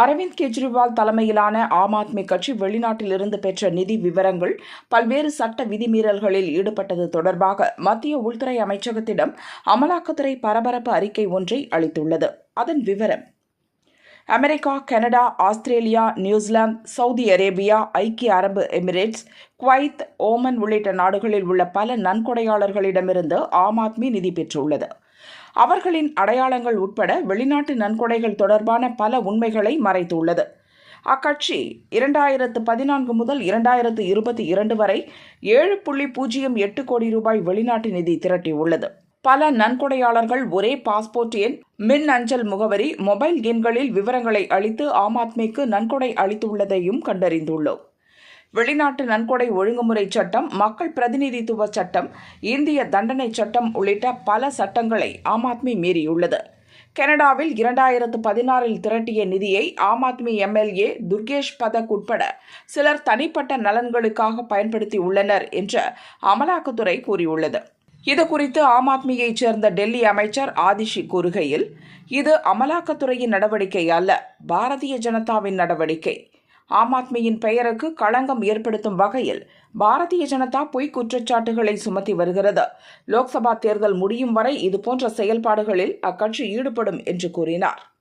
அரவிந்த் கெஜ்ரிவால் தலைமையிலான ஆம் ஆத்மி கட்சி வெளிநாட்டிலிருந்து பெற்ற நிதி விவரங்கள் பல்வேறு சட்ட விதிமீறல்களில் ஈடுபட்டது தொடர்பாக மத்திய உள்துறை அமைச்சகத்திடம் அமலாக்கத்துறை பரபரப்பு அறிக்கை ஒன்றை அளித்துள்ளது. அதன் விவரம் America Canada Australia New Zealand Saudi Arabia ஐக்கிய அரபு எமிரேட்ஸ் குவைத் ஓமன் உள்ளிட்ட நாடுகளில் உள்ள பல நன்கொடையாளர்களிடமிருந்து ஆம் ஆத்மி நிதி பெற்றுள்ளது. அவர்களின் அடையாளங்கள் உட்பட வெளிநாட்டு நன்கொடைகள் தொடர்பான பல உண்மைகளை மறைத்துள்ளது. அக்கட்சி இரண்டாயிரத்து பதினான்கு முதல் இரண்டாயிரத்து இருபத்தி இரண்டு வரை ஏழு புள்ளி பூஜ்ஜியம் எட்டு கோடி ரூபாய் வெளிநாட்டு நிதி திரட்டியுள்ளது. பல நன்கொடையாளர்கள் ஒரே பாஸ்போர்ட் எண் மின் அஞ்சல் முகவரி மொபைல் எண்களில் விவரங்களை அளித்து ஆம் ஆத்மிக்கு நன்கொடை அளித்துள்ளதையும் கண்டறிந்துள்ளோம். வெளிநாட்டு நன்கொடை ஒழுங்குமுறை சட்டம் மக்கள் பிரதிநிதித்துவ சட்டம் இந்திய தண்டனை சட்டம் உள்ளிட்ட பல சட்டங்களை ஆம் ஆத்மி மீறியுள்ளது. கனடாவில் இரண்டாயிரத்து பதினாறில் திரட்டிய நிதியை ஆம் ஆத்மி எம்எல்ஏ துர்கேஷ் பதக் உட்பட சிலர் தனிப்பட்ட நலன்களுக்காக பயன்படுத்தி உள்ளனர் என்று அமலாக்கத்துறை கூறியுள்ளது. இது குறித்து ஆம் ஆத்மியைச் சேர்ந்த டெல்லி அமைச்சர் ஆதிஷி கூறுகையில் இது அமலாக்கத்துறையின் நடவடிக்கை அல்ல பாரதிய ஜனதாவின் நடவடிக்கை. ஆம் ஆத்மியின் பெயருக்கு களங்கம் ஏற்படுத்தும் வகையில் பாரதிய ஜனதா பொய் குற்றச்சாட்டுகளை சுமத்தி வருகிறது. லோக்சபா தேர்தல் முடியும் வரை இதுபோன்ற செயல்பாடுகளில் அக்கட்சி ஈடுபடும் என்று கூறினார்.